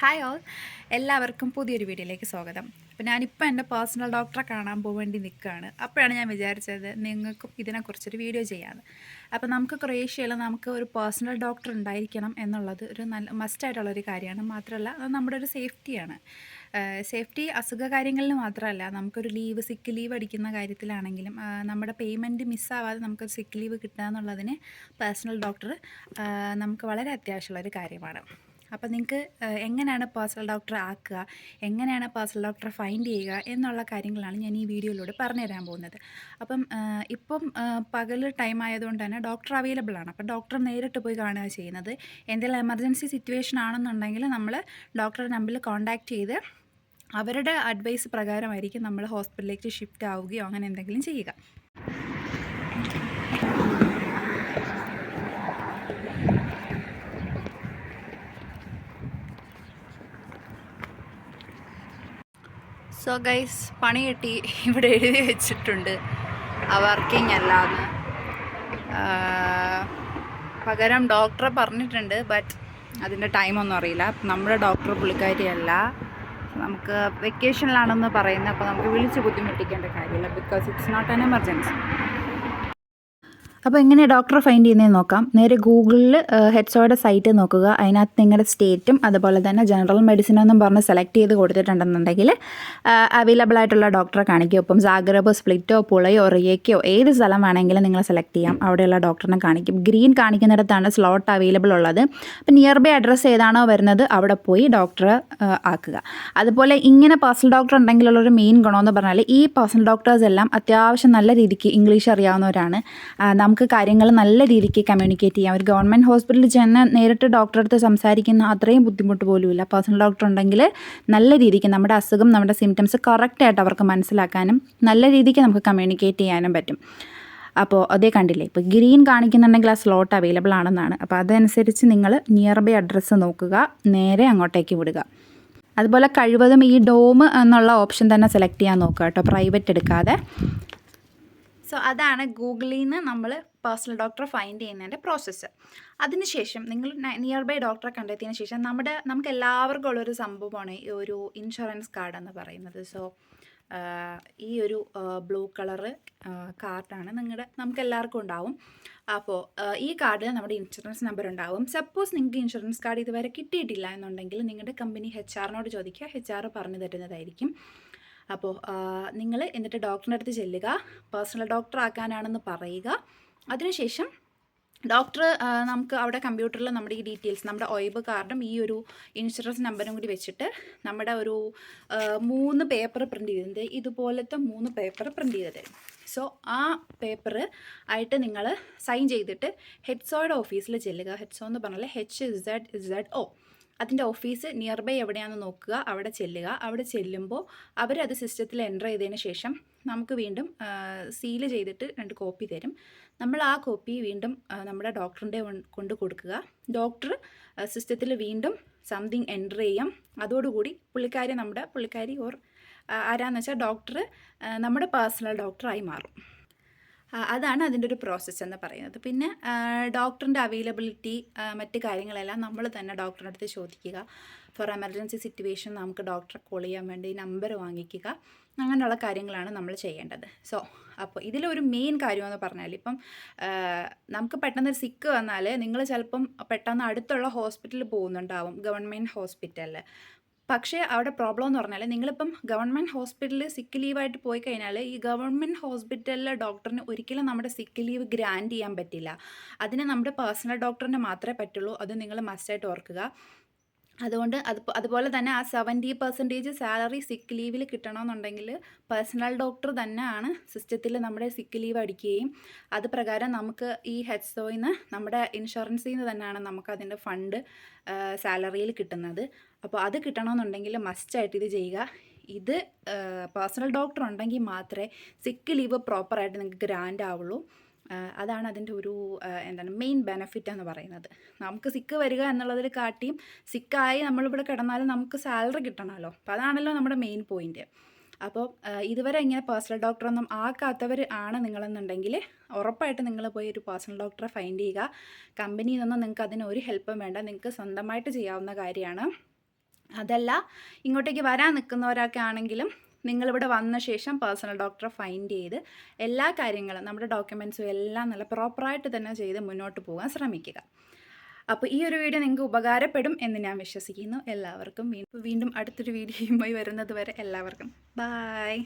Hi all. എല്ലാവർക്കും പുതിയൊരു വീഡിയോയിലേക്ക് സ്വാഗതം. അപ്പോൾ ഞാനിപ്പോൾ എന്റെ പേഴ്സണൽ ഡോക്ടറെ കാണാൻ പോകേണ്ടി നിൽക്കുകയാണ് അപ്പോഴാണ് ഞാൻ വിചാരിച്ചത് നിങ്ങൾക്കും ഇതിനെക്കുറിച്ചൊരു വീഡിയോ ചെയ്യാമെന്ന് അപ്പോൾ നമുക്ക് ക്രൊയേഷ്യയിൽ നമുക്ക് ഒരു പേഴ്സണൽ ഡോക്ടർ ഉണ്ടായിരിക്കണം എന്നുള്ളത് ഒരു നല്ല മസ്റ്റായിട്ടുള്ളൊരു കാര്യമാണ്. മാത്രമല്ല അത് നമ്മുടെ ഒരു സേഫ്റ്റിയാണ് സേഫ്റ്റി അസുഖ കാര്യങ്ങളിൽ മാത്രമല്ല നമുക്കൊരു ലീവ് സിക്ക് ലീവ് അടിക്കുന്ന കാര്യത്തിലാണെങ്കിലും നമ്മുടെ പേയ്മെന്റ് മിസ്സാവാതെ നമുക്കൊരു സിക്ക് ലീവ് കിട്ടുക എന്നുള്ളതിന് പേഴ്സണൽ ഡോക്ടർ നമുക്ക് വളരെ അത്യാവശ്യമുള്ളൊരു കാര്യമാണ്. അപ്പോൾ നിങ്ങൾക്ക് എങ്ങനെയാണ് പേഴ്സണൽ ഡോക്ടറെ ആക്കുക എങ്ങനെയാണ് പേഴ്സണൽ ഡോക്ടറെ ഫൈൻഡ് ചെയ്യുക എന്നുള്ള കാര്യങ്ങളാണ് ഞാൻ ഈ വീഡിയോയിലൂടെ പറഞ്ഞു തരാൻ പോകുന്നത്. അപ്പം ഇപ്പം പകൽ ടൈം ആയതുകൊണ്ട് തന്നെ ഡോക്ടർ അവൈലബിൾ ആണ്. അപ്പോൾ ഡോക്ടർ നേരിട്ട് പോയി കാണുക ചെയ്യുന്നത്. എന്തെങ്കിലും എമർജൻസി സിറ്റുവേഷൻ ആണെന്നുണ്ടെങ്കിൽ നമ്മൾ ഡോക്ടറുടെ നമ്പറിൽ കോൺടാക്റ്റ് ചെയ്ത് അവരുടെ അഡ്വൈസ് പ്രകാരമായിരിക്കും നമ്മൾ ഹോസ്പിറ്റലിലേക്ക് ഷിഫ്റ്റ് ആവുകയോ അങ്ങനെ എന്തെങ്കിലും ചെയ്യുക. സോ ഗൈസ് പണി കിട്ടി ഇവിടെ എഴുതി വെച്ചിട്ടുണ്ട്. ആ വർക്കിംഗ് അല്ലാന്ന് പകരം ഡോക്ടറെ പറഞ്ഞിട്ടുണ്ട് ബട്ട് അതിന്റെ ടൈമൊന്നും അറിയില്ല. നമ്മുടെ ഡോക്ടർ പുള്ളിക്കാരിയല്ല. നമുക്ക് വെക്കേഷനിലാണെന്ന് പറയുന്നത് അപ്പോൾ നമുക്ക് വിളിച്ച് ബുദ്ധിമുട്ടിക്കേണ്ട കാര്യമില്ല because it's not an emergency അപ്പോൾ എങ്ങനെ ഡോക്ടറെ ഫൈൻഡ് ചെയ്യുന്നതെന്ന് നോക്കാം. നേരെ ഗൂഗിളിൽ ഹെഡ്സോയുടെ സൈറ്റ് നോക്കുക. അതിനകത്ത് നിങ്ങളുടെ സ്റ്റേറ്റും അതുപോലെ തന്നെ ജനറൽ മെഡിസിൻ എന്നും പറഞ്ഞ് സെലക്ട് ചെയ്ത് കൊടുത്തിട്ടുണ്ടെന്നുണ്ടെങ്കിൽ അവൈലബിൾ ആയിട്ടുള്ള ഡോക്ടറെ കാണിക്കുക. ഇപ്പം സാഗ്രബോ സ്പ്ലിറ്റോ പുളയോ റിയക്കോ ഏത് സ്ഥലം വേണമെങ്കിലും നിങ്ങൾ സെലക്ട് ചെയ്യാം. അവിടെയുള്ള ഡോക്ടറിനെ കാണിക്കും. ഗ്രീൻ കാണിക്കുന്നിടത്താണ് സ്ലോട്ട് അവൈലബിൾ ഉള്ളത്. അപ്പം നിയർ ബൈ അഡ്രസ്സ് ഏതാണോ വരുന്നത് അവിടെ പോയി ഡോക്ടറെ ആക്കുക. അതുപോലെ ഇങ്ങനെ പേഴ്സണൽ ഡോക്ടർ ഉണ്ടെങ്കിലുള്ളൊരു മെയിൻ ഗുണമെന്ന് പറഞ്ഞാൽ ഈ പേഴ്സണൽ ഡോക്ടേഴ്സ് എല്ലാം അത്യാവശ്യം നല്ല രീതിക്ക് ഇംഗ്ലീഷ് അറിയാവുന്നവരാണ്. ആ, നമുക്ക് കാര്യങ്ങൾ നല്ല രീതിക്ക് കമ്മ്യൂണിക്കേറ്റ് ചെയ്യാം. ഒരു ഗവൺമെന്റ് ഹോസ്പിറ്റലിൽ ചെന്ന് നേരിട്ട് ഡോക്ടറെ അടുത്ത് സംസാരിക്കുന്ന അത്രയും ബുദ്ധിമുട്ട് പോലുമില്ല. പേഴ്സണൽ ഡോക്ടർ ഉണ്ടെങ്കിൽ നല്ല രീതിക്ക് നമ്മുടെ അസുഖം നമ്മുടെ സിംറ്റംസ് കറക്റ്റായിട്ട് അവർക്ക് മനസ്സിലാക്കാനും നല്ല രീതിക്ക് നമുക്ക് കമ്മ്യൂണിക്കേറ്റ് ചെയ്യാനും പറ്റും. അപ്പോൾ അതേ കണ്ടില്ലേ? ഇപ്പോൾ ഗ്രീൻ കാണിക്കുന്നുണ്ടെങ്കിൽ ആ സ്ലോട്ട് അവൈലബിൾ ആണെന്നാണ്. അപ്പോൾ അതനുസരിച്ച് നിങ്ങൾ നിയർ ബൈ അഡ്രസ്സ് നോക്കുക. നേരെ അങ്ങോട്ടേക്ക് വിടുക. അതുപോലെ കഴിവതും ഈ ഡോം എന്നുള്ള ഓപ്ഷൻ തന്നെ സെലക്ട് ചെയ്യാൻ നോക്കുക കേട്ടോ. പ്രൈവറ്റ് എടുക്കാതെ. സോ അതാണ് ഗൂഗിളിൽ നിന്ന് നമ്മൾ പേഴ്സണൽ ഡോക്ടറെ ഫൈൻഡ് ചെയ്യുന്നതിന്റെ പ്രോസസ്സ് അതിനുശേഷം നിങ്ങൾ നിയർ ബൈ ഡോക്ടറെ കണ്ടെത്തിയതിന് ശേഷം നമ്മുടെ നമുക്ക് എല്ലാവർക്കും ഉള്ളൊരു സംഭവമാണ് ഈ ഒരു ഇൻഷുറൻസ് കാർഡ് എന്ന് പറയുന്നത്. സോ ഈ ഒരു ബ്ലൂ കളറ് കാർഡാണ് നിങ്ങളുടെ നമുക്ക് എല്ലാവർക്കും ഉണ്ടാവും. അപ്പോൾ ഈ കാർഡിൽ നമ്മുടെ ഇൻഷുറൻസ് നമ്പർ ഉണ്ടാവും. സപ്പോസ് നിങ്ങൾക്ക് ഇൻഷുറൻസ് കാർഡ് ഇതുവരെ കിട്ടിയിട്ടില്ല എന്നുണ്ടെങ്കിൽ നിങ്ങളുടെ കമ്പനി എച്ച് ആറിനോട് ചോദിക്കുക. എച്ച് ആർ പറഞ്ഞു തരുന്നതായിരിക്കും. അപ്പോൾ നിങ്ങൾ എന്നിട്ട് ഡോക്ടറിന്റെ അടുത്ത് ചെല്ലുക പേഴ്സണൽ ഡോക്ടർ ആക്കാനാണെന്ന് പറയുക. അതിനുശേഷം ഡോക്ടർ നമുക്ക് അവിടെ കമ്പ്യൂട്ടറിൽ നമ്മുടെ ഈ ഡീറ്റെയിൽസ് നമ്മുടെ ഒയബ് കാർഡും ഈ ഒരു ഇൻഷുറൻസ് നമ്പറും കൂടി വെച്ചിട്ട് നമ്മുടെ ഒരു മൂന്ന് പേപ്പർ പ്രിന്റ് ചെയ്തിട്ടുണ്ട് ഇതുപോലത്തെ മൂന്ന് പേപ്പർ പ്രിന്റ് ചെയ്ത് തരും. സോ ആ പേപ്പർ ആയിട്ട് നിങ്ങൾ സൈൻ ചെയ്തിട്ട് ഹെഡ്സോയുടെ ഓഫീസിൽ ചെല്ലുക. ഹെഡ്സോ എന്ന് പറഞ്ഞാൽ എച്ച് ഇസഡ് ഇസഡ് ഒ അതിന്റെ ഓഫീസ് നിയർ ബൈ എവിടെയാണെന്ന് നോക്കുക അവിടെ ചെല്ലുക. അവിടെ ചെല്ലുമ്പോൾ അവരത് സിസ്റ്റത്തിൽ എന്റർ ചെയ്തതിന് ശേഷം നമുക്ക് വീണ്ടും സീൽ ചെയ്തിട്ട് രണ്ട് കോപ്പി തരും. നമ്മൾ ആ കോപ്പി വീണ്ടും നമ്മുടെ ഡോക്ടറിന്റെ കൊണ്ട് കൊടുക്കുക. ഡോക്ടർ സിസ്റ്റത്തിൽ വീണ്ടും സംതിങ് എന്റർ ചെയ്യാം. അതോടുകൂടി പുള്ളിക്കാരി നമ്മുടെ പുള്ളിക്കാരി ഓർ ആരാന്ന് വെച്ചാൽ ഡോക്ടർ നമ്മുടെ പേഴ്സണൽ ഡോക്ടറായി മാറും. അതാണ് അതിന്റെ ഒരു പ്രോസസ്സ് എന്ന് പറയുന്നത്. പിന്നെ ഡോക്ടറിന്റെ അവൈലബിലിറ്റി മറ്റ് കാര്യങ്ങളെല്ലാം നമ്മൾ തന്നെ ഡോക്ടറിന്റെ അടുത്ത് ചോദിക്കുക. ഫോർ എമർജൻസി സിറ്റുവേഷൻ നമുക്ക് ഡോക്ടറെ കോൾ ചെയ്യാൻ വേണ്ടി നമ്പർ വാങ്ങിക്കുക. അങ്ങനെയുള്ള കാര്യങ്ങളാണ് നമ്മൾ ചെയ്യേണ്ടത്. സോ അപ്പോൾ ഇതിലൊരു മെയിൻ കാര്യമെന്ന് പറഞ്ഞാൽ ഇപ്പം നമുക്ക് പെട്ടെന്ന് ഒരു സിക്ക് വന്നാൽ നിങ്ങൾ ചിലപ്പം പെട്ടെന്ന് അടുത്തുള്ള ഹോസ്പിറ്റലിൽ പോകുന്നുണ്ടാവും. ഗവൺമെന്റ് ഹോസ്പിറ്റലിൽ പക്ഷേ അവിടെ പ്രോബ്ലം എന്ന് പറഞ്ഞാൽ നിങ്ങളിപ്പം ഗവൺമെന്റ് ഹോസ്പിറ്റലിൽ സിക്ക് ലീവായിട്ട് പോയി കഴിഞ്ഞാൽ ഈ ഗവൺമെന്റ് ഹോസ്പിറ്റലിലെ ഡോക്ടറിന് ഒരിക്കലും നമ്മുടെ സിക്ക് ലീവ് ഗ്രാൻഡ് ചെയ്യാൻ പറ്റില്ല. അതിന് നമ്മുടെ പേഴ്സണൽ ഡോക്ടറിന് മാത്രമേ പറ്റുള്ളൂ. അത് നിങ്ങൾ മസ്റ്റായിട്ട് ഓർക്കുക. അതുകൊണ്ട് അത് അതുപോലെ തന്നെ ആ സെവന്റി പെർസെന്റേജ് സാലറി സിക്ക് ലീവിൽ കിട്ടണമെന്നുണ്ടെങ്കിൽ പേഴ്സണൽ ഡോക്ടർ തന്നെയാണ് സിസ്റ്റത്തിൽ നമ്മുടെ സിക്ക് ലീവ് അടിക്കുകയും അത് പ്രകാരം നമുക്ക് ഈ ഹെഡ്സോയിൽ നിന്ന് നമ്മുടെ ഇൻഷുറൻസിൽ നിന്ന് തന്നെയാണ് നമുക്ക് അതിന്റെ ഫണ്ട് സാലറിയിൽ കിട്ടുന്നത്. അപ്പോൾ അത് കിട്ടണമെന്നുണ്ടെങ്കിൽ മസ്റ്റായിട്ട് ഇത് ചെയ്യുക. ഇത് പേഴ്സണൽ ഡോക്ടർ ഉണ്ടെങ്കിൽ മാത്രമേ സിക്ക് ലീവ് പ്രോപ്പറായിട്ട് നിങ്ങൾക്ക് ഗ്രാൻഡ് ആവുള്ളൂ. അതാണ് അതിന്റെ ഒരു എന്താണ് മെയിൻ ബെനഫിറ്റ് എന്ന് പറയുന്നത്. നമുക്ക് സിക്ക് വരിക എന്നുള്ളതിൽ കാട്ടിയും സിക്കായി നമ്മളിവിടെ കിടന്നാലും നമുക്ക് സാലറി കിട്ടണമല്ലോ. അപ്പോൾ അതാണല്ലോ നമ്മുടെ മെയിൻ പോയിന്റ് അപ്പോൾ ഇതുവരെ ഇങ്ങനെ പേഴ്സണൽ ഡോക്ടറൊന്നും ആക്കാത്തവർ ആണ് നിങ്ങളെന്നുണ്ടെങ്കിൽ ഉറപ്പായിട്ട് നിങ്ങൾ പോയി ഒരു പേഴ്സണൽ ഡോക്ടറെ ഫൈൻഡ് ചെയ്യുക. കമ്പനിയിൽ നിന്നും നിങ്ങൾക്ക് അതിന് ഒരു ഹെൽപ്പും വേണ്ട. നിങ്ങൾക്ക് സ്വന്തമായിട്ട് ചെയ്യാവുന്ന കാര്യമാണ്. അതല്ല ഇങ്ങോട്ടേക്ക് വരാൻ നിൽക്കുന്നവരൊക്കെ ആണെങ്കിലും നിങ്ങളിവിടെ വന്ന ശേഷം പേഴ്സണൽ ഡോക്ടറെ ഫൈൻഡ് ചെയ്ത് എല്ലാ കാര്യങ്ങളും നമ്മുടെ ഡോക്യുമെൻസും എല്ലാം നല്ല പ്രോപ്പറായിട്ട് തന്നെ ചെയ്ത് മുന്നോട്ട് പോകാൻ ശ്രമിക്കുക. അപ്പോൾ ഈ ഒരു വീഡിയോ നിങ്ങൾക്ക് ഉപകാരപ്പെടും എന്ന് ഞാൻ വിശ്വസിക്കുന്നു. എല്ലാവർക്കും വീണ്ടും അടുത്തൊരു വീഡിയോയുമായി വരുന്നത് വരെ എല്ലാവർക്കും. ബായ്